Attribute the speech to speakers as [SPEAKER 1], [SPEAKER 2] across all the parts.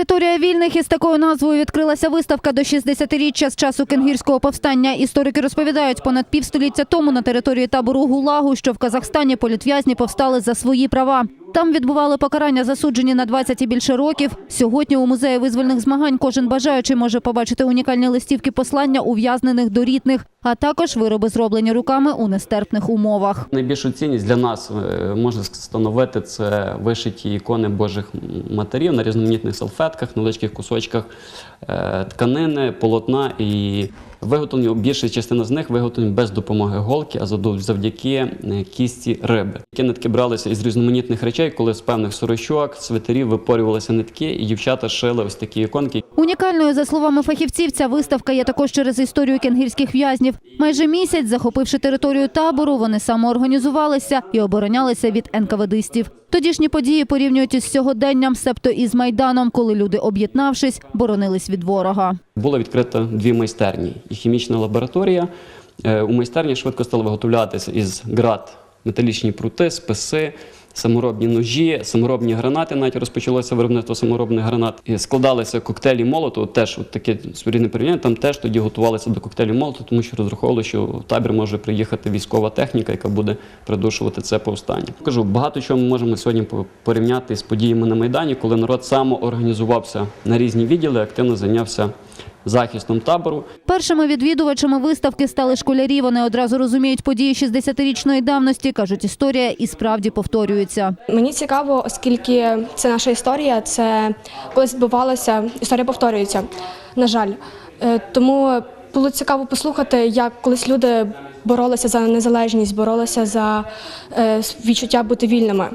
[SPEAKER 1] Територія вільних із такою назвою відкрилася виставка до 60-річчя з часу кенгірського повстання. Історики розповідають, понад півстоліття тому на території табору ГУЛАГу, що в Казахстані політв'язні повстали за свої права. Там відбували покарання засуджені на 20 і більше років. Сьогодні у музеї визвольних змагань кожен бажаючий може побачити унікальні листівки послання ув'язнених до рідних, а також вироби зроблені руками у нестерпних умовах.
[SPEAKER 2] Найбільшу цінність для нас е, можна становити це вишиті ікони Божих матерів на різноманітних салфетках, невеличких кусочках е, тканини, полотна і виготовлені більша частина з них виготовлені без допомоги голки, а завдяки е, кісті риби. Які нитки бралися із різноманітних речей, коли з певних сорочок, свитерів випорювалися нитки, і дівчата шили ось такі іконки.
[SPEAKER 1] Унікальною, за словами фахівців, ця виставка є також через історію кенгірських в'язнів. Майже місяць, захопивши територію табору, вони самоорганізувалися і оборонялися від енкаведистів. Тодішні події порівнюють із сьогоденням, себто із майданом, коли люди, об'єднавшись, боронились від ворога.
[SPEAKER 2] Було відкрито дві майстерні і хімічна лабораторія. Е, У майстерні швидко стали виготовлятися із град металічні прути, списи, саморобні ножі, саморобні гранати. Навіть розпочалося виробництво саморобних гранат. І складалися коктейлі молоту. Теж от таке своєрідне порівняння. Там теж тоді готувалися до коктейлів молоту, тому що розраховували, що в табір може приїхати військова техніка, яка буде придушувати це повстання. Кажу, багато чого ми можемо сьогодні по- порівняти з подіями на майдані, коли народ самоорганізувався на різні відділи, активно зайнявся захистом табору.
[SPEAKER 1] Першими відвідувачами виставки стали школярі. Вони одразу розуміють події 60-річної давності. кажуть, історія і справді повторюється.
[SPEAKER 3] Мені цікаво, оскільки це наша історія, це колись відбувалося, історія повторюється, на жаль. Е, Тому було цікаво послухати, як колись люди боролися за незалежність, боролися за е, відчуття бути вільними,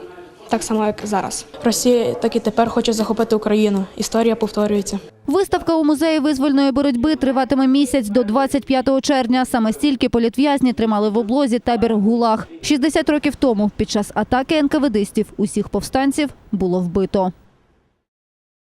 [SPEAKER 3] так само, як зараз.
[SPEAKER 4] Росія так і тепер хоче захопити Україну. Історія повторюється.
[SPEAKER 1] Виставка у музеї визвольної боротьби триватиме місяць до 25 червня. Саме стільки політв'язні тримали в облозі табір ГУЛАГ. 60 років тому під час атаки НКВДистів усіх повстанців було вбито.